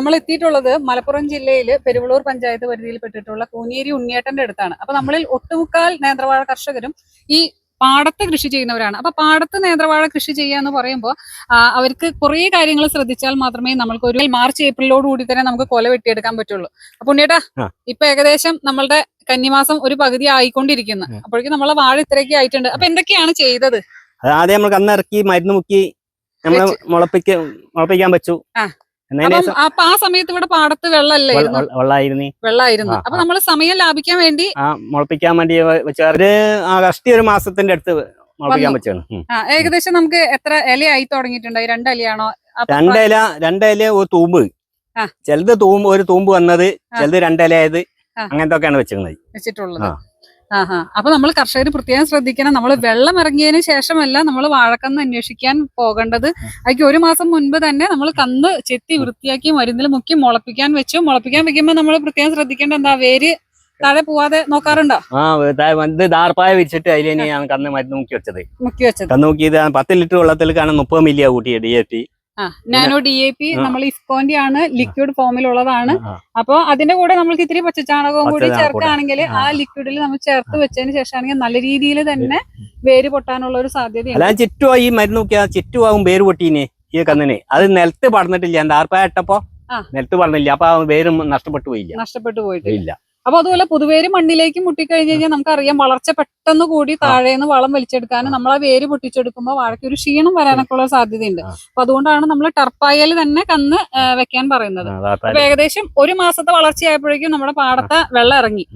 നമ്മൾ എത്തിയിട്ടുള്ളത് മലപ്പുറം ജില്ലയിൽ പെരുവളൂർ പഞ്ചായത്ത് പരിധിയിൽപ്പെട്ടിട്ടുള്ള കൂനിയേരി ഉണ്ണിയേട്ടന്റെ അടുത്താണ്. അപ്പൊ നമ്മളിൽ ഒട്ടുമുക്കാൽ നേന്ത്രവാഴ കർഷകരും ഈ പാടത്ത് കൃഷി ചെയ്യുന്നവരാണ്. അപ്പൊ പാടത്ത് നേന്ത്രവാഴ കൃഷി ചെയ്യുക എന്ന് പറയുമ്പോൾ അവർക്ക് കുറേ കാര്യങ്ങൾ ശ്രദ്ധിച്ചാൽ മാത്രമേ നമ്മൾക്ക് ഒരു മാർച്ച് ഏപ്രിലോട് കൂടി തന്നെ നമുക്ക് കൊല വെട്ടിയെടുക്കാൻ പറ്റുള്ളൂ. അപ്പൊ ഉണ്ണിയേട്ടാ. ഇപ്പൊ ഏകദേശം നമ്മളുടെ കന്നിമാസം ഒരു പകുതി ആയിക്കൊണ്ടിരിക്കുന്നു. അപ്പോഴേക്കും നമ്മളെ വാഴ ഇത്രയൊക്കെ ആയിട്ടുണ്ട്. അപ്പൊ എന്തൊക്കെയാണ് ചെയ്തത്? ആദ്യം നമ്മൾ കന്നിറക്കി മരുന്ന് മുക്കി നമ്മളെ. മുളപ്പിക്ക മുളപ്പിക്കാൻ പറ്റൂ അപ്പം ആ സമയത്ത് ഇവിടെ പാടത്ത് വെള്ളമല്ലേ വെള്ളമായിരുന്നു വെള്ളമായിരുന്നു അപ്പൊ. നമ്മൾ സമയം ലാഭിക്കാൻ വേണ്ടി ആ മുളപ്പിക്കാൻ വേണ്ടി ഒരു കഷ്ടി ഒരു മാസത്തിന്റെ അടുത്ത് മുളപ്പിക്കാൻ. വെച്ചാണ് ഏകദേശം നമുക്ക് എത്ര ഇലയായി തുടങ്ങിയിട്ടുണ്ടായി രണ്ട് ഇലയാണോ? അപ്പൊ രണ്ടില രണ്ടില ഒരു തൂമ്പ്. ചിലത് തൂമ്പ് ഒരു തൂമ്പ് വന്നത് ചെലത് രണ്ടിലയായത്. അങ്ങനത്തെ ഒക്കെയാണ് വെച്ചിരുന്നത് വെച്ചിട്ടുള്ളത്. ആഹാ. അപ്പൊ നമ്മൾ കർഷകർ പ്രത്യേകം ശ്രദ്ധിക്കണം. നമ്മൾ വെള്ളം ഇറങ്ങിയതിന് ശേഷമല്ല നമ്മൾ വാഴക്കന്ന് അന്വേഷിക്കാൻ പോകേണ്ടത്. അതിക്ക് ഒരു മാസം മുൻപ് തന്നെ നമ്മൾ കന്ന് ചെത്തി വൃത്തിയാക്കി മരുന്നിൽ മുക്കി മുളപ്പിക്കാൻ വെച്ചു. മുളപ്പിക്കാൻ വെക്കുമ്പോൾ നമ്മൾ പ്രത്യേകം ശ്രദ്ധിക്കേണ്ട എന്താ? വേര് താഴെ പോവാതെ നോക്കാറുണ്ടോ? ആ ഇത് ദാർപ്പായ വിരിച്ചിട്ട് അതിൽ കന്ന് മരുന്ന് മുക്കി വെച്ചത്. മുക്കി വെച്ചത്. കന്ന് മുക്കിയത് പത്ത് ലിറ്റർ വെള്ളത്തിൽ മുപ്പത് മില്ലിയാ കൂട്ടി ഡി എ ടി ആ നാനോ ഡി എ പി നമ്മൾ ഇസ്കോന്റെ ആണ് ലിക്വിഡ് ഫോമിലുള്ളതാണ്. അപ്പൊ അതിന്റെ കൂടെ നമ്മൾക്ക് ഇത്തിരി പച്ചച്ചാണകവും കൂടി ചേർക്കുകയാണെങ്കിൽ ആ. ലിക്വിഡിൽ നമ്മൾ ചേർത്ത് വെച്ചതിന് ശേഷമാണെങ്കിൽ നല്ല രീതിയിൽ തന്നെ വേര് പൊട്ടാനുള്ള ഒരു സാധ്യതയുണ്ട്. അല്ല ചുറ്റും ഈ മരുന്ന് നോക്കിയാ ചുറ്റുവാകും വേര് പൊട്ടീനെ ഈ കന്നിനെ. അത് നിലത്ത് പടന്നിട്ടില്ല ആ. നിലത്ത് പടന്നില്ല അപ്പൊ ആ വേര് നഷ്ടപ്പെട്ടു പോയില്ല. നഷ്ടപ്പെട്ടു പോയിട്ട് ഇല്ല. അപ്പൊ അതുപോലെ പൊതുവേര് മണ്ണിലേക്ക് മുട്ടിക്കഴിഞ്ഞ് കഴിഞ്ഞാൽ നമുക്കറിയാം വളർച്ച പെട്ടെന്ന് കൂടി താഴേന്ന് വളം വലിച്ചെടുക്കാനും നമ്മൾ ആ വേര് പൊട്ടിച്ചെടുക്കുമ്പോൾ വാഴയ്ക്ക് ഒരു ക്ഷീണം വരാനൊക്കെ ഉള്ള സാധ്യതയുണ്ട്. അപ്പൊ അതുകൊണ്ടാണ് നമ്മൾ ടർപ്പായൽ തന്നെ കന്ന് വെക്കാൻ പറയുന്നത്. അപ്പൊ ഏകദേശം ഒരു മാസത്തെ വളർച്ചയായപ്പോഴേക്കും നമ്മുടെ പാടത്തെ വെള്ളം ഇറങ്ങി.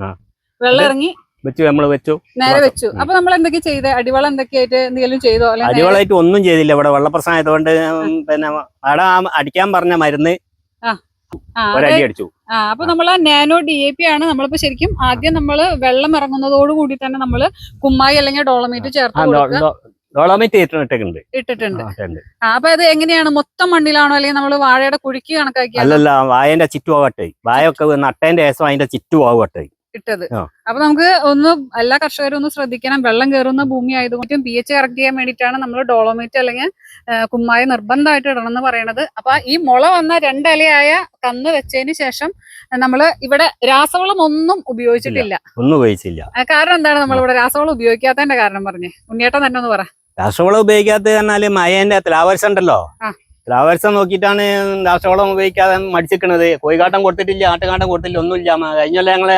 വെള്ളം ഇറങ്ങി വെച്ചു നമ്മൾ വെച്ചു. നേരെ. വെച്ചു. അപ്പൊ നമ്മൾ എന്തൊക്കെ ചെയ്ത്? അടിവളം എന്തൊക്കെയായിട്ട് എന്തെങ്കിലും ചെയ്തോ? അടിവളായിട്ട് ഒന്നും ചെയ്തില്ല. ഇവിടെ വെള്ളപ്രശ്നം ആയതുകൊണ്ട് ഉം, പിന്നെ അവിടെ അടിക്കാൻ പറഞ്ഞ മരുന്ന് ഒരടി അടിച്ചു. അപ്പൊ നമ്മൾ നാനോ ഡി എ പി ആണ് നമ്മളിപ്പോ ശരിക്കും ആദ്യം നമ്മൾ വെള്ളം ഇറങ്ങുന്നതോട് കൂടി തന്നെ നമ്മൾ കുമ്മായി അല്ലെങ്കിൽ ഡോളമീറ്റ് ചേർത്ത് കൊടുക്കുക. ഡോളോമേറ്റ് ഇട്ടിട്ടുണ്ട്. അപ്പൊ അത് എങ്ങനെയാണ്? മൊത്തം മണ്ണിലാണോ അല്ലെങ്കിൽ നമ്മൾ വാഴയുടെ കുഴിക്ക് കണക്കാക്കി അല്ലല്ല വായന്റെ ചുറ്റുപാവട്ടെ വായൊക്കെ നട്ടേന്റെ ശേഷം അതിന്റെ ചുറ്റുപോകട്ടെ ഇട്ടത്. അപ്പൊ നമുക്ക് ഒന്ന് എല്ലാ കർഷകരും ഒന്ന് ശ്രദ്ധിക്കണം. വെള്ളം കയറുന്ന ഭൂമി ആയതുകൊണ്ടും പി എച്ച് കറക്റ്റ് ചെയ്യാൻ വേണ്ടിയിട്ടാണ് നമ്മൾ ഡോളോമേറ്റ് അല്ലെങ്കിൽ കുമ്മായി നിർബന്ധമായിട്ട് ഇടണം എന്ന് പറയണത്. അപ്പൊ ഈ മുള വന്ന രണ്ടിലയായ കന്ന് വെച്ചതിന് ശേഷം നമ്മൾ ഇവിടെ രാസവളം ഒന്നും ഉപയോഗിച്ചിട്ടില്ല. ഒന്നും ഉപയോഗിച്ചില്ല. കാരണം എന്താണ് നമ്മൾ ഇവിടെ രാസവളം ഉപയോഗിക്കാത്തതിന്റെ കാരണം പറഞ്ഞേ. ഉണ്ണിയേട്ടൻ തന്നെ ഒന്ന് പറ. രാസവളം ഉപയോഗിക്കാത്ത പറഞ്ഞാൽ മയേന്റെ ത്രാവർഷം ഉണ്ടല്ലോ. ആ. ത്ലാവർഷം നോക്കിയിട്ടാണ് രാസവളം ഉപയോഗിക്കാതെ മടിച്ചിക്കണത്. കോഴിക്കാട്ടം കൊടുത്തിട്ടില്ല ആട്ടുകാട്ടം കൊടുത്തിട്ടില്ല ഒന്നുമില്ല. ഇല്ല കഴിഞ്ഞ ഞങ്ങളെ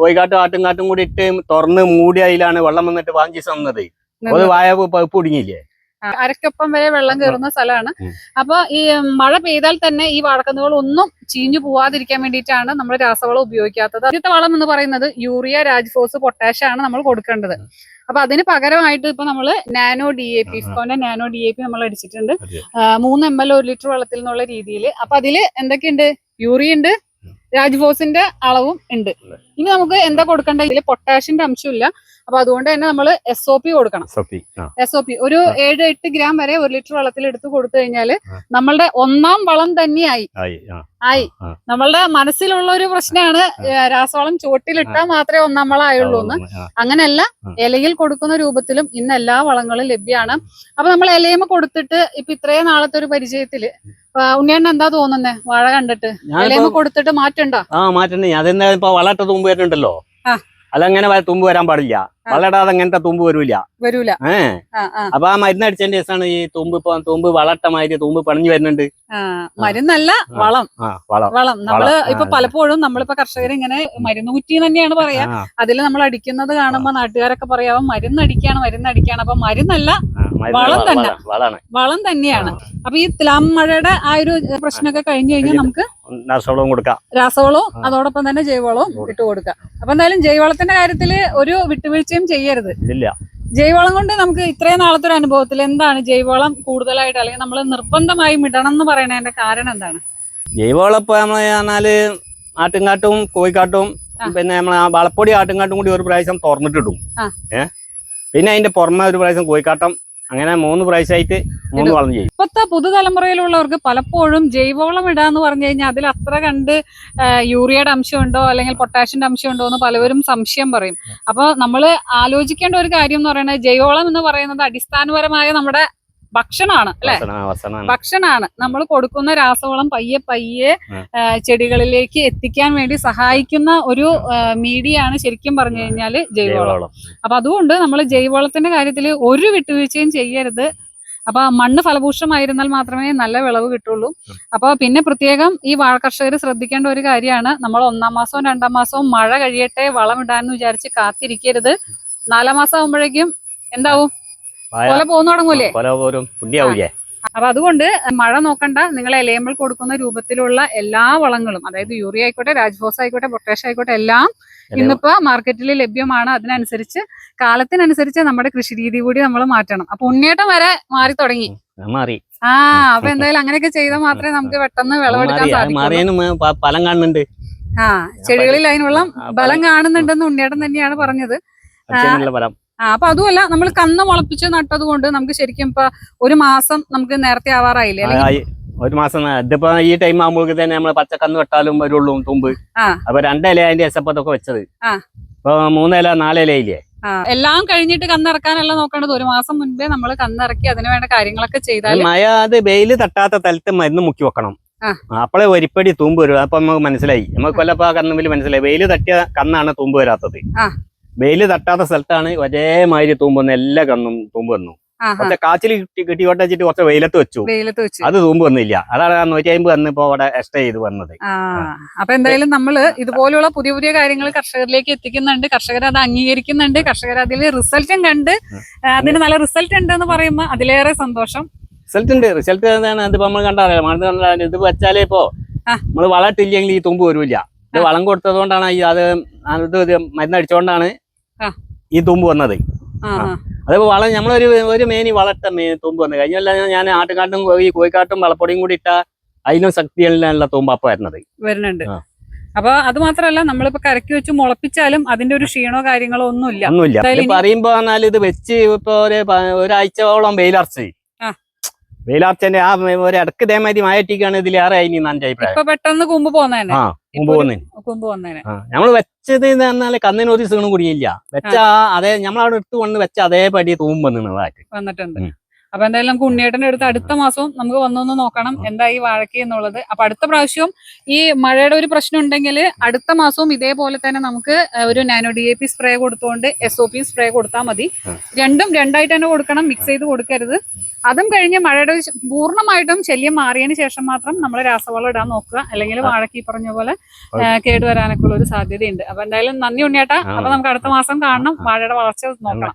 കോഴിക്കാട്ടും ആട്ടുംകാട്ടും കൂടി ഇട്ട് തുറന്ന് മൂടി അതിലാണ് വെള്ളം വന്നിട്ട് വാങ്ങിച്ച് വന്നത് അത് വായ പഴുപ്പ് കുടുങ്ങിയില്ലേ അരക്കൊപ്പം വരെ വെള്ളം കയറുന്ന സ്ഥലമാണ്. അപ്പൊ ഈ മഴ പെയ്താൽ തന്നെ ഈ വാഴക്കന്നുകൾ ഒന്നും ചീഞ്ഞു പോവാതിരിക്കാൻ വേണ്ടിയിട്ടാണ് നമ്മൾ രാസവളം ഉപയോഗിക്കാത്തത്. ആദ്യത്തെ വളം എന്ന് പറയുന്നത് യൂറിയ രാജ്ഫോസ് പൊട്ടാഷ് ആണ് നമ്മൾ കൊടുക്കേണ്ടത്. അപ്പൊ അതിന് പകരമായിട്ട് ഇപ്പൊ നമ്മൾ നാനോ ഡി എ പി ഫോന്റെ ഇഫ്കോന്റെ നാനോ ഡി എ പി നമ്മൾ അടിച്ചിട്ടുണ്ട്. മൂന്ന് എം എൽ ഒരു ലിറ്റർ വെള്ളത്തിൽ നിന്നുള്ള രീതിയിൽ അപ്പൊ അതിൽ എന്തൊക്കെയുണ്ട്? യൂറിയ ഉണ്ട് രാജ്ഫോസിന്റെ അളവും ഉണ്ട്. ഇനി നമുക്ക് എന്താ കൊടുക്കേണ്ടത് ഇതിൽ പൊട്ടാഷ്യന്റെ അംശമില്ല. അപ്പൊ അതുകൊണ്ട് തന്നെ നമ്മൾ എസ് ഒ പി കൊടുക്കണം. എസ് ഒ പി ഒരു. ഏഴ് എട്ട് ഗ്രാം വരെ ഒരു ലിറ്റർ വെള്ളത്തിൽ എടുത്ത് കൊടുത്തു കഴിഞ്ഞാൽ നമ്മളുടെ ഒന്നാം വളം തന്നെയായി. ആയി. നമ്മളുടെ മനസ്സിലുള്ള ഒരു പ്രശ്നമാണ് രാസവളം ചുവട്ടിലിട്ടാൽ മാത്രമേ ഒന്നാം വളം ആയുള്ളൂ എന്ന് അങ്ങനെയല്ല ഇലയിൽ കൊടുക്കുന്ന രൂപത്തിലും ഇന്ന് എല്ലാ വളങ്ങളും ലഭ്യമാണ്. അപ്പൊ നമ്മൾ ഇലയമ കൊടുത്തിട്ട് ഇപ്പൊ ഇത്രയും നാളത്തെ ഒരു പരിചയത്തിൽ ഉണ്ണിയണ്ണ എന്താ തോന്നുന്നേ? വാഴ കണ്ടിട്ട്. ഇലയമ കൊടുത്തിട്ട് മാറ്റണ്ടോ? ആ മാറ്റണ്ടേ. അതെന്താ ഇപ്പൊ വളട്ട തുമ്പ് വരുന്നുണ്ടല്ലോ അല്ല അതങ്ങനെ വ- തുമ്പ് വരാൻ പാടില്ല. വളടാതെ അങ്ങനത്തെ തുമ്പ് വരൂല. വരൂല. ഏ. ആ ആ. അപ്പൊ ആ മരുന്ന് അടിച്ചതിന്റെ ശേഷമാണ് ഈ തുമ്പ് ഇപ്പൊ തുമ്പ് വളട്ട മാതിരി തുമ്പ് പണിഞ്ഞു വരുന്നുണ്ട്. മരുന്നല്ല വളം. വളം. നമ്മൾ ഇപ്പൊ. പലപ്പോഴും നമ്മളിപ്പോ കർഷകർ ഇങ്ങനെ മരുന്ന് കുറ്റി തന്നെയാണ് പറയാ. അതിൽ അതിൽ നമ്മൾ അടിക്കുന്നത് കാണുമ്പോ നാട്ടുകാരൊക്കെ പറയാവും മരുന്നടിക്കാണ് മരുന്നടിക്കാണ് അപ്പൊ മരുന്നല്ല വളം തന്നെ. വളം തന്നെയാണ്. അപ്പൊ ഈ തുലാം മഴയുടെ ആ ഒരു പ്രശ്നമൊക്കെ കഴിഞ്ഞു കഴിഞ്ഞാൽ നമുക്ക് രാസവളവും കൊടുക്കാം. രാസവളവും അതോടൊപ്പം തന്നെ ജൈവവളവും ഇട്ട് കൊടുക്കാം. അപ്പൊ എന്തായാലും ജൈവവളത്തിന്റെ കാര്യത്തിൽ ഒരു വിട്ടുവീഴ്ചയും ചെയ്യരുത്. ഇല്ല ജൈവവളം കൊണ്ട് നമുക്ക് ഇത്രയും നാളത്തെ ഒരു അനുഭവത്തിൽ എന്താണ് ജൈവവളം കൂടുതലായിട്ട് അല്ലെങ്കിൽ നമ്മൾ നിർബന്ധമായും ഇടണം എന്ന് പറയുന്നതിന്റെ കാരണം എന്താണ്? ജൈവവളം ഇപ്പൊ നമ്മൾ പറഞ്ഞാൽ ആട്ടുംകാട്ടും കോഴിക്കാട്ടും പിന്നെ നമ്മൾ ആ വളപ്പൊടി ആട്ടുംകാട്ടും കൂടി ഒരു പ്രാവശ്യം തുറന്നിട്ടിടും. ഏഹ് പിന്നെ അതിന്റെ പുറമെ ഒരു പ്രാവശ്യം കോഴിക്കാട്ടം അങ്ങനെ മൂന്ന് പ്രാവശ്യമായിട്ട് മൂന്ന് വളം ചെയ്യും. ഇപ്പോഴത്തെ പുതുതലമുറയിലുള്ളവർക്ക് പലപ്പോഴും ജൈവവളം ഇടാന്ന് പറഞ്ഞു കഴിഞ്ഞാൽ അതിൽ അത്ര കണ്ട് യൂറിയയുടെ അംശമുണ്ടോ അല്ലെങ്കിൽ പൊട്ടാഷ്യന്റെ അംശമുണ്ടോ എന്ന് പലവരും സംശയം പറയും. അപ്പൊ നമ്മൾ ആലോചിക്കേണ്ട ഒരു കാര്യം എന്ന് പറയുന്നത് ജൈവവളം എന്ന് പറയുന്നത് അടിസ്ഥാനപരമായ നമ്മുടെ ഭക്ഷണമാണ് അല്ലെ. ഭക്ഷണമാണ്. നമ്മൾ കൊടുക്കുന്ന രാസവളം പയ്യെ പയ്യെ ചെടികളിലേക്ക് എത്തിക്കാൻ വേണ്ടി സഹായിക്കുന്ന ഒരു മീഡിയ ആണ് ശരിക്കും പറഞ്ഞു കഴിഞ്ഞാൽ ജൈവവളം. അപ്പൊ അതുകൊണ്ട് നമ്മൾ ജൈവവളത്തിന്റെ കാര്യത്തിൽ ഒരു വിട്ടുവീഴ്ചയും ചെയ്യരുത്. അപ്പൊ മണ്ണ് ഫലഭൂഷമായിരുന്നാൽ മാത്രമേ നല്ല വിളവ് കിട്ടുള്ളൂ. അപ്പൊ പിന്നെ പ്രത്യേകം ഈ വാഴ കർഷകർ ശ്രദ്ധിക്കേണ്ട ഒരു കാര്യമാണ്. നമ്മൾ ഒന്നാം മാസവും രണ്ടാം മാസവും മഴ കഴിയട്ടെ വളം ഇടാൻ വിചാരിച്ച് കാത്തിരിക്കരുത്. നാലാം മാസം ആകുമ്പോഴേക്കും എന്താവും? കൊല പോന്നു തുടങ്ങൂലേ? കൊല പോലും പുണ്യാവൂലേ? അപ്പൊ അതുകൊണ്ട് മഴ നോക്കണ്ട. നിങ്ങൾ ഇലയമ്പൽ കൊടുക്കുന്ന രൂപത്തിലുള്ള എല്ലാ വളങ്ങളും അതായത് യൂറിയ ആയിക്കോട്ടെ രാജ്ഫോസ് ആയിക്കോട്ടെ പൊട്ടാഷ് ആയിക്കോട്ടെ എല്ലാം ഇന്നിപ്പോ മാർക്കറ്റിൽ ലഭ്യമാണ്. അതിനനുസരിച്ച് കാലത്തിനനുസരിച്ച് നമ്മുടെ കൃഷി രീതി കൂടി നമ്മൾ മാറ്റണം. അപ്പൊ ഉണ്ണേട്ടം വരെ മാറി തുടങ്ങി. മാറി. ആ അപ്പൊ എന്തായാലും അങ്ങനെയൊക്കെ ചെയ്താൽ മാത്രമേ നമുക്ക് പെട്ടെന്ന് വിളവെടുക്കാൻ സാധിക്കൂ ആ ചെടികളിൽ അതിനുള്ള ബലം കാണുന്നുണ്ടെന്ന് ഉണ്ണിയേട്ടൻ തന്നെയാണ് പറഞ്ഞത്. അപ്പൊ അതുമല്ല നമ്മൾ കന്ന് മുളപ്പിച്ച് നട്ടത് കൊണ്ട് നമുക്ക് ശരിക്കും ഇപ്പൊ ഒരു മാസം നമുക്ക് നേരത്തെ ആവാറായില്ലേ? ഒരു മാസം ഇതിപ്പോ ഈ ടൈം ആകുമ്പോഴേക്ക് തന്നെ നമ്മൾ പച്ചക്കന്ന് വെട്ടാലും വരുള്ളൂ തുമ്പ്. അപ്പൊ രണ്ടില അതിന്റെ എസപ്പത്തൊക്കെ വെച്ചത്. ഇപ്പൊ മൂന്നില നാലില ഇല്ലേ? എല്ലാം കഴിഞ്ഞിട്ട് കന്നിറക്കാനല്ല നോക്കേണ്ടത് ഒരു മാസം മുൻപേ നമ്മൾ കന്നിറക്കി അതിന് വേണ്ട കാര്യങ്ങളൊക്കെ ചെയ്താൽ മഴ അത് വെയിൽ തട്ടാത്ത സ്ഥലത്ത് മരുന്ന് മുക്കി വെക്കണം. ആ. അപ്പോഴേ ഒരിപ്പടി തൂമ്പ് വരും. അപ്പൊ നമുക്ക് മനസ്സിലായി. നമുക്ക് കൊല്ലപ്പോ കന്നുമ്പിൽ മനസ്സിലായി. വെയിൽ തട്ടിയ കന്നാണ് തൂമ്പ് വരാത്തത്. വെയിൽ തട്ടാത്ത സ്ഥലത്താണ് ഒരേമാതിരി തൂമ്പ് എല്ലാ കന്നും തൂമ്പ് വന്നു. കുറച്ച് കാച്ചിൽ കിട്ടി കിട്ടി വെച്ചിട്ട് കുറച്ച് വെയിലത്ത് വെച്ചു. വെയിലത്ത് വെച്ച്. അത് തൂമ്പ് വന്നില്ല. അതാണ് ആ നൂറ്റി അമ്പത് വന്ന് ഇപ്പൊ അവിടെ എക്സ്ട്രാ ചെയ്ത് വന്നത്. അപ്പൊ എന്തായാലും നമ്മൾ ഇതുപോലുള്ള പുതിയ പുതിയ കാര്യങ്ങൾ കർഷകരിലേക്ക് എത്തിക്കുന്നുണ്ട്. കർഷകർ അത് അംഗീകരിക്കുന്നുണ്ട്. കർഷകർ അതിൽ റിസൾട്ടും കണ്ട്. അതിന് നല്ല റിസൾട്ട് ഉണ്ട് എന്ന് പറയുമ്പോൾ അതിലേറെ സന്തോഷം. റിസൾട്ട് ഉണ്ട്. റിസൾട്ട് അതിപ്പോ നമ്മൾ കണ്ടറിയാം മണ്ണ് കണ്ടാൽ ഇത് വെച്ചാലേ ഇപ്പോ നമ്മൾ നമ്മൾ വളം ഈ തുമ്പ് വരൂല്ല. ഇത്. വളം കൊടുത്തത് കൊണ്ടാണ് ഈ അത് മരുന്നടിച്ചോണ്ടാണ് ഇത്. ഈ തുമ്പ് വന്നത്. അതിപ്പോ വളം നമ്മളൊരു ഒരു മേനി വളട്ട മേ തുമ്പ് വന്നത്. കഴിഞ്ഞല്ല ഞാൻ ആട്ടുകാട്ടും ഈ കോഴിക്കാട്ടും വളപ്പൊടിയും കൂടി ഇട്ട അതിനും ശക്തിയുള്ള തുമ്പ് അപ്പൊ വരുന്നത്. വരുന്നുണ്ട്. അപ്പൊ അത് മാത്രല്ല നമ്മളിപ്പോ കരക്കി വെച്ച് മുളപ്പിച്ചാലും അതിന്റെ ഒരു ക്ഷീണോ കാര്യങ്ങളോ ഒന്നുമില്ല. ഒന്നുമില്ല. പറയുമ്പോ പറഞ്ഞാൽ ഇത് വെച്ച് ഇപ്പൊ ഒരു ഒരാഴ്ചയോളം വെയിലർച്ച്. ആ. വെയിലർച്ചന്റെ ആ ഒരു ഇടയ്ക്ക് ഇതേമാതിരി ഇതിൽ ഏറെ അതിന് എന്റെ അഭിപ്രായം പെട്ടെന്ന് കുമ്പ് പോന്നേനെ. ആ ഒരു- പോകുന്നതിന് കുമ്പ് പോന്നേനെ. ആ നമ്മൾ വെച്ചത് പറഞ്ഞാൽ കന്നിന് ഒരു സീണും കൂടിയില്ല. വെച്ച അതെ നമ്മളവിടെ എടുത്ത് കൊണ്ട് വെച്ച അതേപടി തൂമ്പ് വന്നിട്ട് വന്നിട്ടുണ്ട്. അപ്പൊ എന്തായാലും നമുക്ക് ഉണ്ണിയേട്ടന്റെ അടുത്ത് അടുത്ത മാസവും നമുക്ക് വന്നൊന്ന് നോക്കണം എന്താ ഈ വാഴയ്ക്ക് എന്നുള്ളത്. അപ്പൊ അടുത്ത പ്രാവശ്യവും ഈ മഴയുടെ ഒരു പ്രശ്നം ഉണ്ടെങ്കിൽ അടുത്ത മാസവും ഇതേപോലെ തന്നെ നമുക്ക് ഒരു nano D A P spray കൊടുത്തുകൊണ്ട് എസ് ഒ പി സ്പ്രേ കൊടുത്താൽ മതി. രണ്ടും രണ്ടായിട്ട് തന്നെ കൊടുക്കണം മിക്സ് ചെയ്ത് കൊടുക്കരുത്. അതും കഴിഞ്ഞ് മഴയുടെ പൂർണമായിട്ടും ശല്യം മാറിയതിന് ശേഷം മാത്രം നമ്മൾ രാസവളം ഇടാൻ നോക്കുക. അല്ലെങ്കിൽ വാഴയ്ക്ക് ഈ പറഞ്ഞ പോലെ കേടുവരാനൊക്കെ ഉള്ള ഒരു സാധ്യതയുണ്ട്. അപ്പൊ എന്തായാലും നന്ദി ഉണ്ണിയേട്ടാ. അപ്പൊ നമുക്ക് അടുത്ത മാസം കാണണം വാഴയുടെ വളർച്ച നോക്കണം.